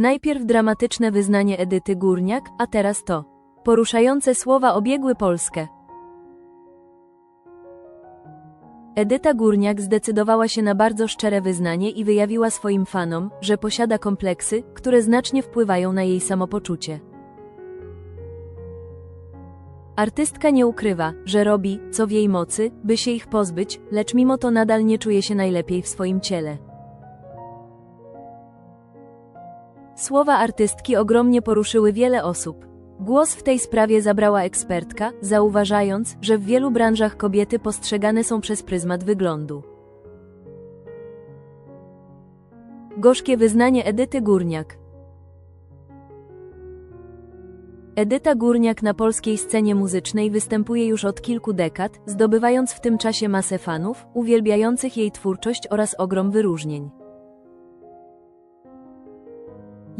Najpierw dramatyczne wyznanie Edyty Górniak, a teraz to. Poruszające słowa obiegły Polskę. Edyta Górniak zdecydowała się na bardzo szczere wyznanie i wyjawiła swoim fanom, że posiada kompleksy, które znacznie wpływają na jej samopoczucie. Artystka nie ukrywa, że robi, co w jej mocy, by się ich pozbyć, lecz mimo to nadal nie czuje się najlepiej w swoim ciele. Słowa artystki ogromnie poruszyły wiele osób. Głos w tej sprawie zabrała ekspertka, zauważając, że w wielu branżach kobiety postrzegane są przez pryzmat wyglądu. Gorzkie wyznanie Edyty Górniak Edyta Górniak na polskiej scenie muzycznej występuje już od kilku dekad, zdobywając w tym czasie masę fanów, uwielbiających jej twórczość oraz ogrom wyróżnień.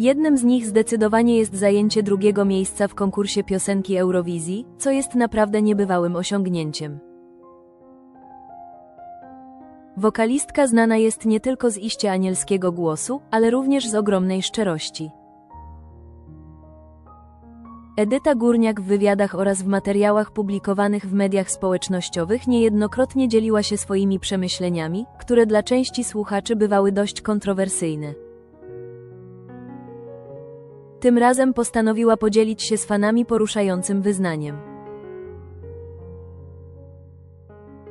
Jednym z nich zdecydowanie jest zajęcie drugiego miejsca w konkursie piosenki Eurowizji, co jest naprawdę niebywałym osiągnięciem. Wokalistka znana jest nie tylko z iście anielskiego głosu, ale również z ogromnej szczerości. Edyta Górniak w wywiadach oraz w materiałach publikowanych w mediach społecznościowych niejednokrotnie dzieliła się swoimi przemyśleniami, które dla części słuchaczy bywały dość kontrowersyjne. Tym razem postanowiła podzielić się z fanami poruszającym wyznaniem.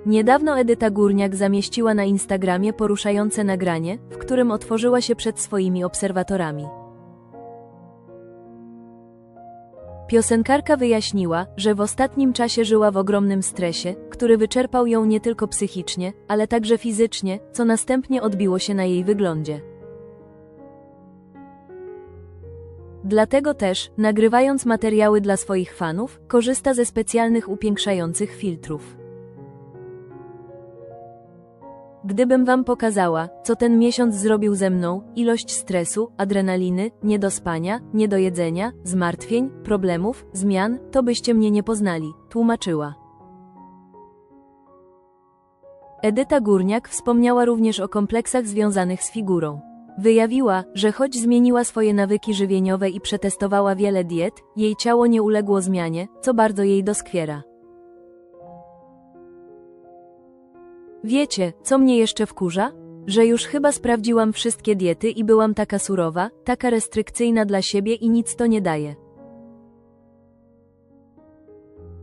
Niedawno Edyta Górniak zamieściła na Instagramie poruszające nagranie, w którym otworzyła się przed swoimi obserwatorami. Piosenkarka wyjaśniła, że w ostatnim czasie żyła w ogromnym stresie, który wyczerpał ją nie tylko psychicznie, ale także fizycznie, co następnie odbiło się na jej wyglądzie. Dlatego też, nagrywając materiały dla swoich fanów, korzysta ze specjalnych upiększających filtrów. Gdybym wam pokazała, co ten miesiąc zrobił ze mną, ilość stresu, adrenaliny, niedospania, niedojedzenia, zmartwień, problemów, zmian, to byście mnie nie poznali, tłumaczyła. Edyta Górniak wspomniała również o kompleksach związanych z figurą. Wyjawiła, że choć zmieniła swoje nawyki żywieniowe i przetestowała wiele diet, jej ciało nie uległo zmianie, co bardzo jej doskwiera. Wiecie, co mnie jeszcze wkurza? Że już chyba sprawdziłam wszystkie diety i byłam taka surowa, taka restrykcyjna dla siebie i nic to nie daje.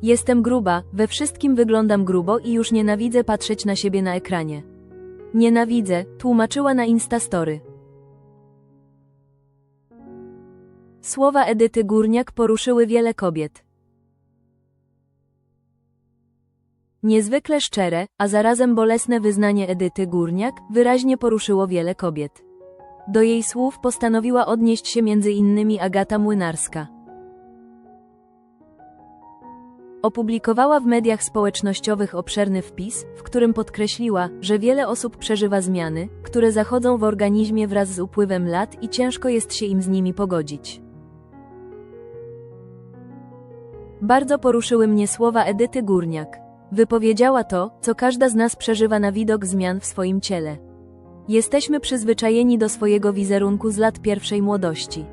Jestem gruba, we wszystkim wyglądam grubo i już nienawidzę patrzeć na siebie na ekranie. Nienawidzę, tłumaczyła na Instastory. Słowa Edyty Górniak poruszyły wiele kobiet. Niezwykle szczere, a zarazem bolesne wyznanie Edyty Górniak wyraźnie poruszyło wiele kobiet. Do jej słów postanowiła odnieść się innymi Agata Młynarska. Opublikowała w mediach społecznościowych obszerny wpis, w którym podkreśliła, że wiele osób przeżywa zmiany, które zachodzą w organizmie wraz z upływem lat i ciężko jest się im z nimi pogodzić. Bardzo poruszyły mnie słowa Edyty Górniak. Wypowiedziała to, co każda z nas przeżywa na widok zmian w swoim ciele. Jesteśmy przyzwyczajeni do swojego wizerunku z lat pierwszej młodości.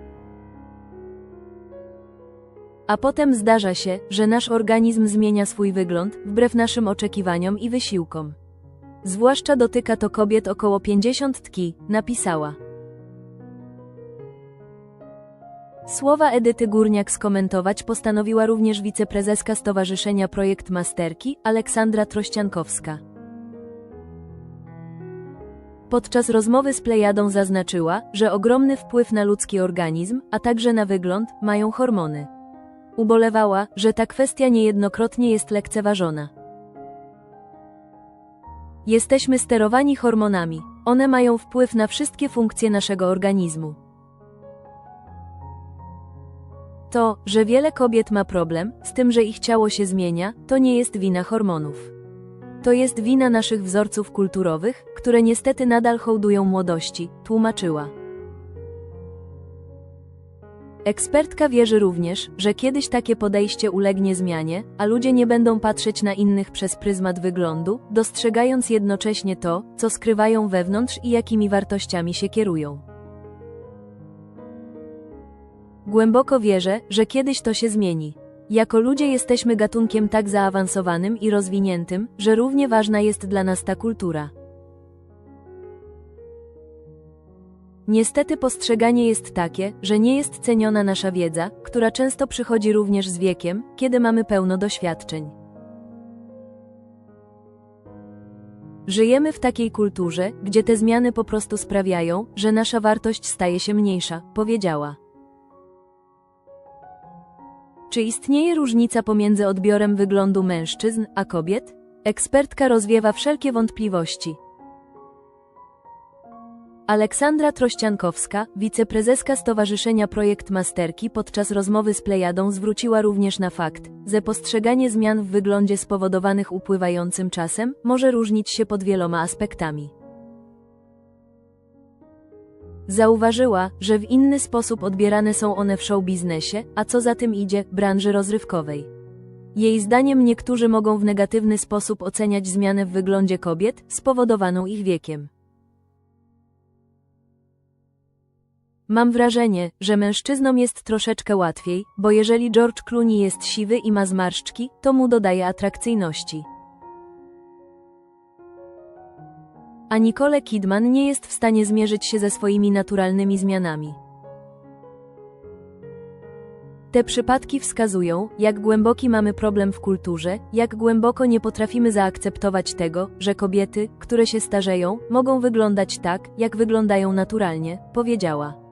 A potem zdarza się, że nasz organizm zmienia swój wygląd, wbrew naszym oczekiwaniom i wysiłkom. Zwłaszcza dotyka to kobiet około 50 tki, napisała. Słowa Edyty Górniak skomentować postanowiła również wiceprezeska Stowarzyszenia Projekt Masterki, Aleksandra Trościankowska. Podczas rozmowy z Plejadą zaznaczyła, że ogromny wpływ na ludzki organizm, a także na wygląd, mają hormony. Ubolewała, że ta kwestia niejednokrotnie jest lekceważona. Jesteśmy sterowani hormonami. One mają wpływ na wszystkie funkcje naszego organizmu. To, że wiele kobiet ma problem z tym, że ich ciało się zmienia, to nie jest wina hormonów. To jest wina naszych wzorców kulturowych, które niestety nadal hołdują młodości, tłumaczyła. Ekspertka wierzy również, że kiedyś takie podejście ulegnie zmianie, a ludzie nie będą patrzeć na innych przez pryzmat wyglądu, dostrzegając jednocześnie to, co skrywają wewnątrz i jakimi wartościami się kierują. Głęboko wierzę, że kiedyś to się zmieni. Jako ludzie jesteśmy gatunkiem tak zaawansowanym i rozwiniętym, że równie ważna jest dla nas ta kultura. Niestety postrzeganie jest takie, że nie jest ceniona nasza wiedza, która często przychodzi również z wiekiem, kiedy mamy pełno doświadczeń. Żyjemy w takiej kulturze, gdzie te zmiany po prostu sprawiają, że nasza wartość staje się mniejsza, powiedziała. Czy istnieje różnica pomiędzy odbiorem wyglądu mężczyzn a kobiet? Ekspertka rozwiewa wszelkie wątpliwości. Aleksandra Trościankowska, wiceprezeska Stowarzyszenia Projekt Masterki podczas rozmowy z Plejadą zwróciła również na fakt, że postrzeganie zmian w wyglądzie spowodowanych upływającym czasem może różnić się pod wieloma aspektami. Zauważyła, że w inny sposób odbierane są one w show biznesie, a co za tym idzie, branży rozrywkowej. Jej zdaniem niektórzy mogą w negatywny sposób oceniać zmianę w wyglądzie kobiet, spowodowaną ich wiekiem. Mam wrażenie, że mężczyznom jest troszeczkę łatwiej, bo jeżeli George Clooney jest siwy i ma zmarszczki, to mu dodaje atrakcyjności. A Nicole Kidman nie jest w stanie zmierzyć się ze swoimi naturalnymi zmianami. Te przypadki wskazują, jak głęboki mamy problem w kulturze, jak głęboko nie potrafimy zaakceptować tego, że kobiety, które się starzeją, mogą wyglądać tak, jak wyglądają naturalnie, powiedziała.